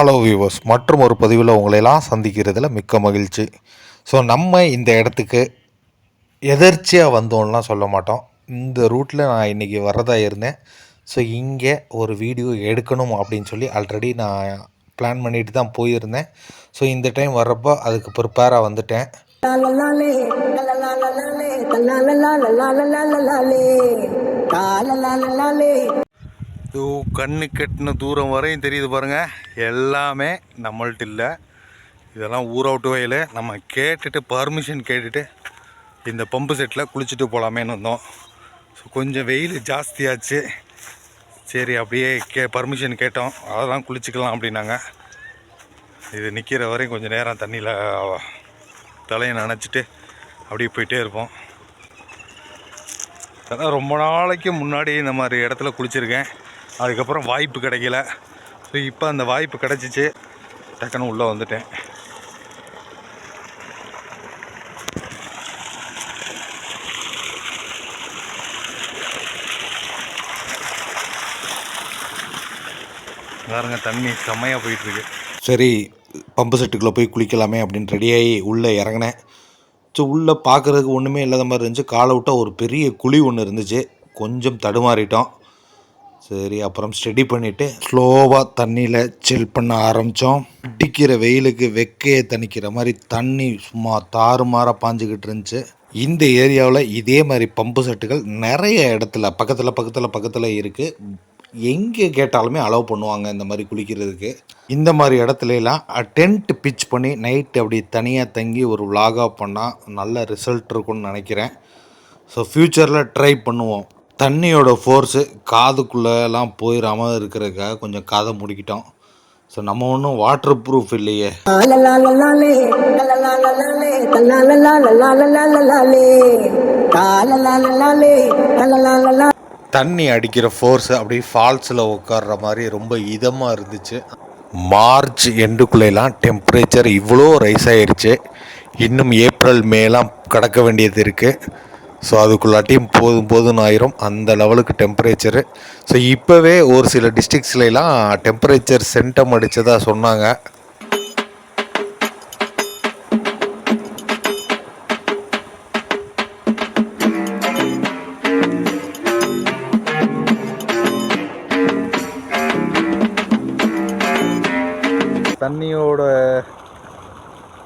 Hello viewers மற்றும் ஒரு பதிவில் உங்களையெல்லாம் சந்திக்கிறதுல மிக்க மகிழ்ச்சி. ஸோ நம்ம இந்த இடத்துக்கு எதர்ச்சியாக வந்தோம்லாம் சொல்ல மாட்டோம். இந்த ரூட்டில் நான் இன்றைக்கி வரதா இருந்தேன். ஸோ இங்கே ஒரு வீடியோ எடுக்கணும் அப்படின்னு சொல்லி ஆல்ரெடி நான் பிளான் பண்ணிட்டு தான் போயிருந்தேன். ஸோ இந்த டைம் வர்றப்போ அதுக்கு ப்ரிப்பேராக வந்துட்டேன். இது கண்ணு கெட்டின தூரம் வரையும் தெரியுது பாருங்கள் எல்லாமே நம்மள்ட்ட இல்லை. இதெல்லாம் ஊர் அவுட் வயல். நம்ம கேட்டுட்டு பர்மிஷன் கேட்டுட்டு இந்த பம்பு செட்டில் குளிச்சுட்டு போகலாமேன்னு வந்தோம். ஸோ கொஞ்சம் வெயில் ஜாஸ்தியாச்சு. சரி அப்படியே கே பர்மிஷன் கேட்டோம். அதெல்லாம் குளிச்சுக்கலாம் அப்படின்னாங்க. இது நிற்கிற வரையும் கொஞ்சம் நேரம் தண்ணியில் தலையை நினச்சிட்டு அப்படியே போயிட்டே இருப்போம். அதான் ரொம்ப நாளைக்கு முன்னாடி இந்த மாதிரி இடத்துல குளிச்சிருக்கேன். அதுக்கப்புறம் வாய்ப்பு கிடைக்கல. ஸோ இப்போ அந்த வாய்ப்பு கிடச்சிச்சு. டக்குன்னு உள்ளே வந்துட்டேன். பாருங்க தண்ணி செம்மையாக போயிட்டுருக்கு. சரி பம்பு செட்டுக்குள்ளே போய் குளிக்கலாமே அப்படின்னு ரெடியாகி உள்ளே இறங்கினேன். ஸோ உள்ளே பார்க்குறதுக்கு ஒன்றுமே இல்லாத மாதிரி இருந்துச்சு. காலை விட்டால் ஒரு பெரிய குழி ஒன்று இருந்துச்சு. கொஞ்சம் தடுமாறிட்டோம். சரி அப்புறம் ஸ்டடி பண்ணிவிட்டு ஸ்லோவாக தண்ணியில் சில் பண்ண ஆரம்பித்தோம் அடிக்கிற வெயிலுக்கு வெக்கையை தணிக்கிற மாதிரி தண்ணி சும்மா தாறுமாறாக பாஞ்சுக்கிட்டு இருந்துச்சு. இந்த ஏரியாவில் இதே மாதிரி பம்பு செட்டுகள் நிறைய இடத்துல பக்கத்தில் பக்கத்தில் பக்கத்தில் இருக்குது எங்கே கேட்டாலுமே அலோவ் பண்ணுவாங்க இந்த மாதிரி குளிக்கிறதுக்கு. இந்த மாதிரி இடத்துலலாம் டென்ட் பிச் பண்ணி நைட் அப்படி தனியாக தங்கி ஒரு விலாகாக பண்ணால் நல்ல ரிசல்ட் இருக்கும்னு நினைக்கிறேன். ஸோ ஃப்யூச்சரில் ட்ரை பண்ணுவோம். தண்ணியோட ஃபோர்ஸு காதுக்குள்ளெல்லாம் போயிடாமல் இருக்கிறக்காக கொஞ்சம் காதை முடிக்கிட்டோம். ஸோ நம்ம ஒன்றும் வாட்டர் ப்ரூஃப் இல்லையே தண்ணி அடிக்கிற ஃபோர்ஸ் அப்படியே ஃபால்ஸில் உட்கார்ற மாதிரி ரொம்ப இதமாக இருந்துச்சு. மார்ச் எண்டுக்குள்ளெல்லாம் டெம்பரேச்சர் இவ்வளோ ரைஸ் ஆயிடுச்சு இன்னும் ஏப்ரல் மேலாம் கடக்க வேண்டியது இருக்குது ஸோ அதுக்குள்ளாட்டியும் போதும் போதும்னு ஆயிரும். அந்த லெவலுக்கு டெம்பரேச்சரு ஸோ இப்போவே ஒரு சில டிஸ்ட்ரிக்ஸ்லாம் டெம்பரேச்சர் சென்டம் அடித்ததாக சொன்னாங்க. தண்ணியோட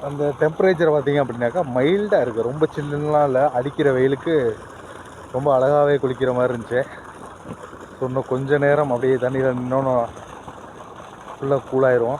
அந்த டெம்பரேச்சர் பார்த்தீங்க அப்படின்னாக்கா மைல்டாக இருக்குது ரொம்ப சில்லுலாம் இல்லை. அடிக்கிற வெயிலுக்கு ரொம்ப அழகாகவே குளிக்கிற மாதிரி இருந்துச்சு. ஸோ இன்னும் கொஞ்சம் நேரம் அப்படியே தண்ணியில் நின்னோன்னு ஃபுல்லாக கூலாயிரும்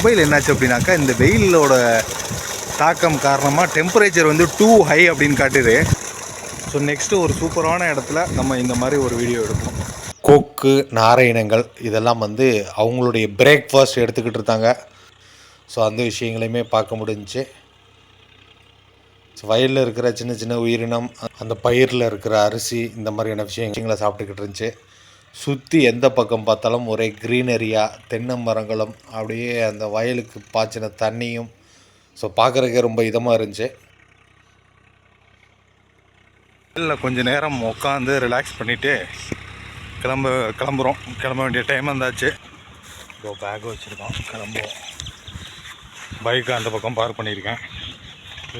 Mobile என்னாச்சு அப்படின்னாக்கா இந்த வெயிலோட தாக்கம் காரணமாக டெம்பரேச்சர் வந்து டூ ஹை அப்படின்னு காட்டுது. ஸோ நெக்ஸ்ட்டு ஒரு சூப்பரான இடத்துல நம்ம இந்த மாதிரி ஒரு வீடியோ எடுப்போம். கொக்கு நாரை இனங்கள் இதெல்லாம் வந்து அவங்களுடைய பிரேக்ஃபாஸ்ட் எடுத்துக்கிட்டு இருந்தாங்க ஸோ அந்த விஷயங்களையுமே பார்க்க முடிஞ்சு ஸோ வயலில் இருக்கிற சின்ன சின்ன உயிரினம் அந்த பயிரில் இருக்கிற அரிசி இந்த மாதிரியான விஷயங்களை சாப்பிட்டுக்கிட்டு இருந்துச்சு. சுற்றி எந்த பக்கம் பார்த்தாலும் ஒரே க்ரீனரியாக தென்னை மரங்களும் அப்படியே அந்த வயலுக்கு பாய்ச்சின தண்ணியும். ஸோ பார்க்குறக்கே ரொம்ப இதமாக இருந்துச்சு. இல்லை கொஞ்சம் நேரம் உட்காந்து ரிலாக்ஸ் பண்ணிவிட்டு கிளம்ப கிளம்புறோம். கிளம்ப வேண்டிய டைம் வந்தாச்சு. இப்போ பேக் வச்சுருக்கோம். கிளம்புவோம். பைக்கை அந்த பக்கம் பார்க் பண்ணியிருக்கேன்.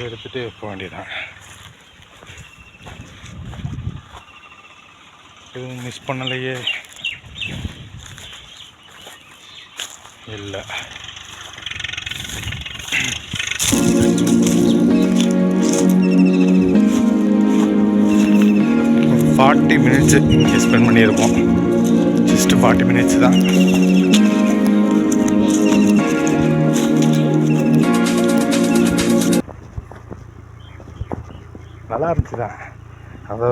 எடுத்துகிட்டு போக வேண்டியதான் எதுவும் மிஸ் பண்ணலையே. இல்லை. ஃபார்ட்டி மினிட்ஸு இங்கே ஸ்பெண்ட் பண்ணியிருப்போம் ஜஸ்ட் ஃபார்ட்டி மினிட்ஸ் தான். நல்லா இருந்துச்சு தான் அதை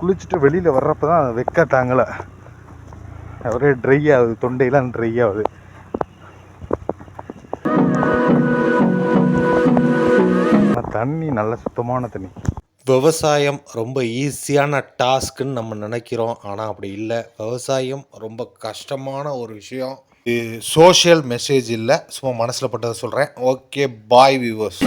குளிச்சுட்டு வெளியில் வர்றப்ப தான் வெக்க தாங்கலை. ஒரே ட்ரை ஆகுது தொண்டையெல்லாம் ட்ரை ஆகுது. தண்ணி நல்ல சுத்தமான தண்ணி. விவசாயம் ரொம்ப ஈஸியான டாஸ்க்குன்னு நம்ம நினைக்கிறோம். ஆனால் அப்படி இல்லை. விவசாயம் ரொம்ப கஷ்டமான ஒரு விஷயம். இது சோஷியல் மெசேஜ் இல்லை. சும்மா மனசில் பட்டதை சொல்கிறேன் ஓகே பாய் வியூவர்ஸ்